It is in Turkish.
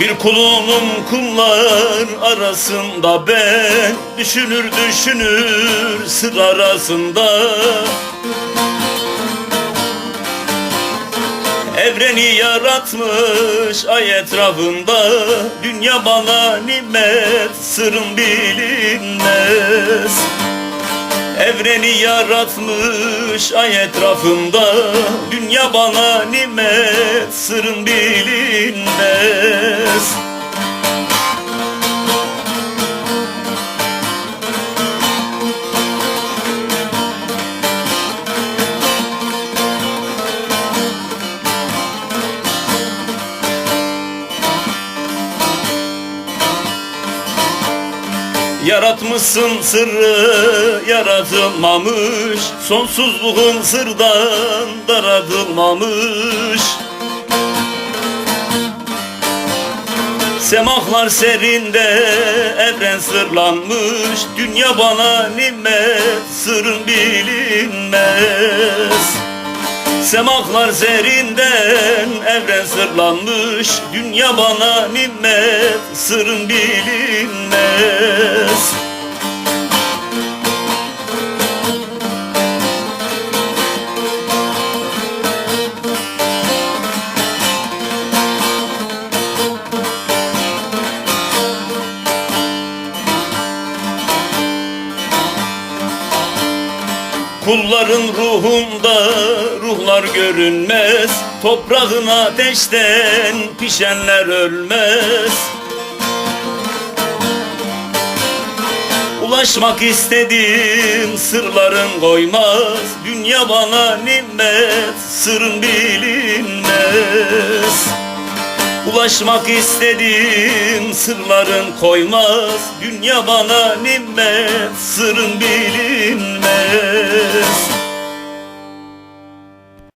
Bir kulunum kullar arasında ben Düşünür düşünür sır arasında. Evreni yaratmış ay etrafında Dünya bana nimet sırrım bilinmez Evreni yaratmış ay etrafında. Dünya bana nimet sırrım bilinmez Yaratmışsın sırrı yaratılmamış. Sonsuzluğun sırdan daratılmamış Semahlar serinde evren sırlanmış. Dünya bana nimet sırrın bilinmez. Semahlar zerinden evren sırlanmış. Dünya bana nimet sırrın bilinmez Kulların ruhunda ruhlar görünmez Toprağın ateşten pişenler ölmez. Ulaşmak istedim sırların koymaz Dünya bana nimet sırrın bilinmez. Ulaşmak istedim sırların koymaz. Dünya bana nimet sırrın bilinmez